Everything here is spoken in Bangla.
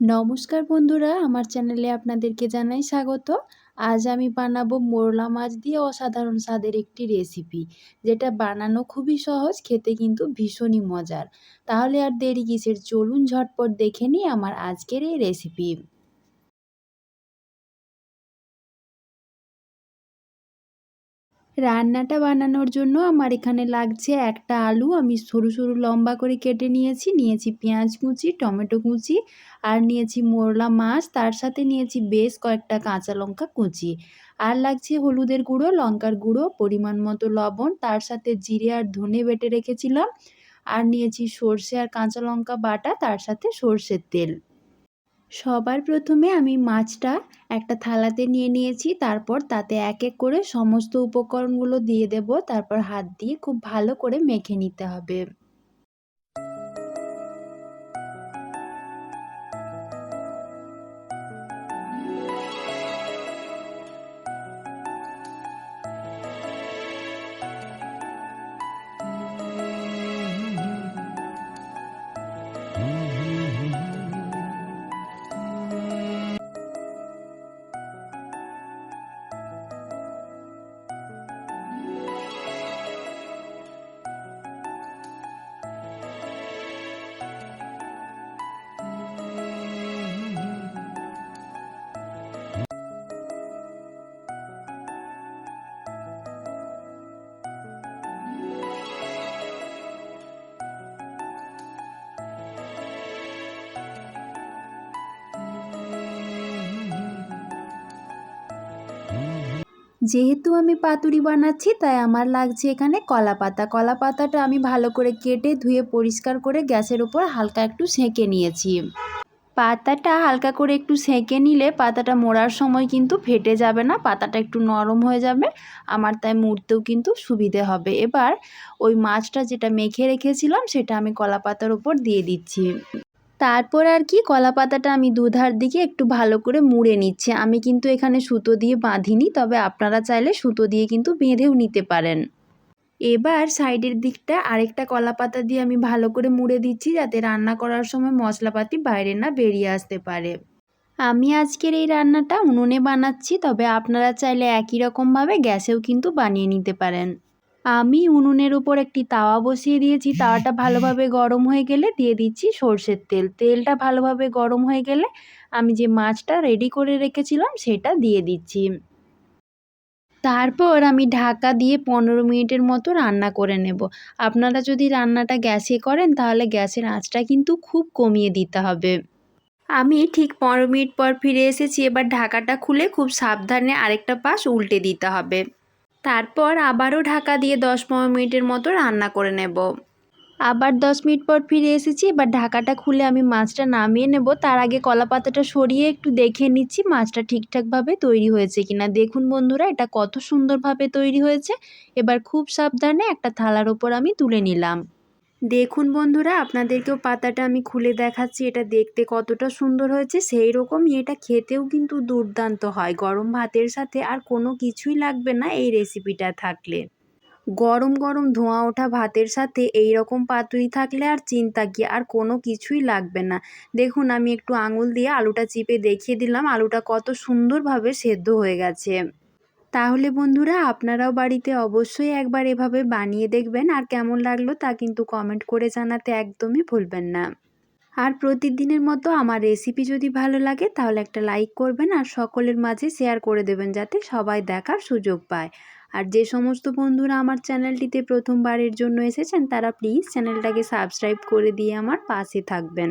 নমস্কার বন্ধুরা, আমার চ্যানেলে আপনাদেরকে জানাই স্বাগত। আজ আমি বানাবো মোরলা মাছ দিয়ে অসাধারণ স্বাদের একটি রেসিপি, যেটা বানানো খুবই সহজ, খেতে কিন্তু ভীষণই মজার। তাহলে আর দেরি কিসের? চলুন ঝটপট দেখে নিই আমার আজকের এই রেসিপি। রান্নাটা বানানোর জন্য আমার এখানে লাগছে একটা আলু। আমি সরু সরু লম্বা করে কেটে নিয়েছি। নিয়েছি পেঁয়াজ কুচি, টমেটো কুচি আর নিয়েছি মোরলা মাছ। তার সাথে নিয়েছি বেশ কয়েকটা কাঁচা লঙ্কা কুচি। আর লাগছে হলুদের গুঁড়ো, লঙ্কার গুঁড়ো, পরিমাণ মতো লবণ, তার সাথে জিরে আর ধনে বেটে রেখেছিলাম। আর নিয়েছি সর্ষে আর কাঁচা লঙ্কা বাটা, তার সাথে সর্ষের তেল। সবার প্রথমে আমি মাছটা একটা থালাতে নিয়ে নিয়েছি, তারপর তাতে এক এক করে সমস্ত উপকরণগুলো দিয়ে দেব, তারপর হাত দিয়ে খুব ভালো করে মেখে নিতে হবে। যেহেতু আমি পাতুরি বানাচ্ছি, তাই আমার লাগছে এখানে কলা পাতা। কলা পাতাটা আমি ভালো করে কেটে, ধুয়ে, পরিষ্কার করে গ্যাসের উপর হালকা একটু সেঁকে নিয়েছি। পাতাটা হালকা করে একটু সেঁকে নিলে পাতাটা মোড়ার সময় কিন্তু ফেটে যাবে না, পাতাটা একটু নরম হয়ে যাবে, আমার তাই মুড়তেও কিন্তু সুবিধে হবে। এবার ওই মাছটা যেটা মেখে রেখেছিলাম, সেটা আমি কলা পাতার উপর দিয়ে দিচ্ছি। তারপর আর কি কলা পাতাটা আমি দুধার দিকে একটু ভালো করে মুড়ে নিচ্ছি। আমি কিন্তু এখানে সুতো দিয়ে বাঁধিনি, তবে আপনারা চাইলে সুতো দিয়ে কিন্তু বেঁধেও নিতে পারেন। এবার সাইডের দিকটা আরেকটা কলা পাতা দিয়ে আমি ভালো করে মুড়ে দিচ্ছি, যাতে রান্না করার সময় মশলাপাতি বাইরে না বেরিয়ে আসতে পারে। আমি আজকের এই রান্নাটা উনুনে বানাচ্ছি, তবে আপনারা চাইলে একই রকমভাবে গ্যাসেও কিন্তু বানিয়ে নিতে পারেন। আমি উনুনের উপর একটি তাওয়া বসিয়ে দিয়েছি। তাওয়াটা ভালোভাবে গরম হয়ে গেলে দিয়ে দিচ্ছি সর্ষের তেল। তেলটা ভালোভাবে গরম হয়ে গেলে আমি যে মাছটা রেডি করে রেখেছিলাম সেটা দিয়ে দিচ্ছি। তারপর আমি ঢাকা দিয়ে পনেরো মিনিটের মতো রান্না করে নেব। আপনারা যদি রান্নাটা গ্যাসে করেন তাহলে গ্যাসের আঁচটা কিন্তু খুব কমিয়ে দিতে হবে। আমি ঠিক পনেরো মিনিট পর ফিরে এসেছি। এবার ঢাকাটা খুলে খুব সাবধানে আরেকটা পাশ উল্টে দিতে হবে। তারপর আবারও ঢাকা দিয়ে দশ পনেরো মিনিটের মতো রান্না করে নেব। আবার দশ মিনিট পর ফিরে এসেছি, এবার ঢাকাটা খুলে আমি মাছটা নামিয়ে নেব। তার আগে কলা পাতাটা সরিয়ে একটু দেখে নিচ্ছি মাছটা ঠিকঠাকভাবে তৈরি হয়েছে কিনা। দেখুন বন্ধুরা, এটা কত সুন্দরভাবে তৈরি হয়েছে। এবার খুব সাবধানে একটা থালার ওপর আমি তুলে নিলাম। দেখুন বন্ধুরা, আপনাদেরকেও পাতাটা আমি খুলে দেখাচ্ছি। এটা দেখতে কতটা সুন্দর হয়েছে সেই রকমই এটা খেতেও কিন্তু দুর্দান্ত হয়। গরম ভাতের সাথে আর কোনো কিছুই লাগবে না এই রেসিপিটা থাকলে। গরম গরম ধোঁয়া ওঠা ভাতের সাথে এই রকম পাতুরি থাকলে আর চিন্তা কি, আর কোনো কিছুই লাগবে না। দেখুন, আমি একটু আঙুল দিয়ে আলুটা চিপে দেখিয়ে দিলাম। আলুটা কত সুন্দরভাবে সেদ্ধ হয়ে গেছে। তাহলে বন্ধুরা, আপনারাও বাড়িতে অবশ্যই একবার এভাবে বানিয়ে দেখবেন আর কেমন লাগল তা কিন্তু কমেন্ট করে জানাতে একদমই ভুলবেন না। আর প্রতিদিনের মতো আমার রেসিপি যদি ভালো লাগে তাহলে একটা লাইক করবেন আর সকলের মাঝে শেয়ার করে দেবেন যাতে সবাই দেখার সুযোগ পায়। আর যে সমস্ত বন্ধুরা আমার চ্যানেলটিতে প্রথমবারের জন্য এসেছেন তারা প্লিজ চ্যানেলটাকে সাবস্ক্রাইব করে দিয়ে আমার পাশে থাকবেন।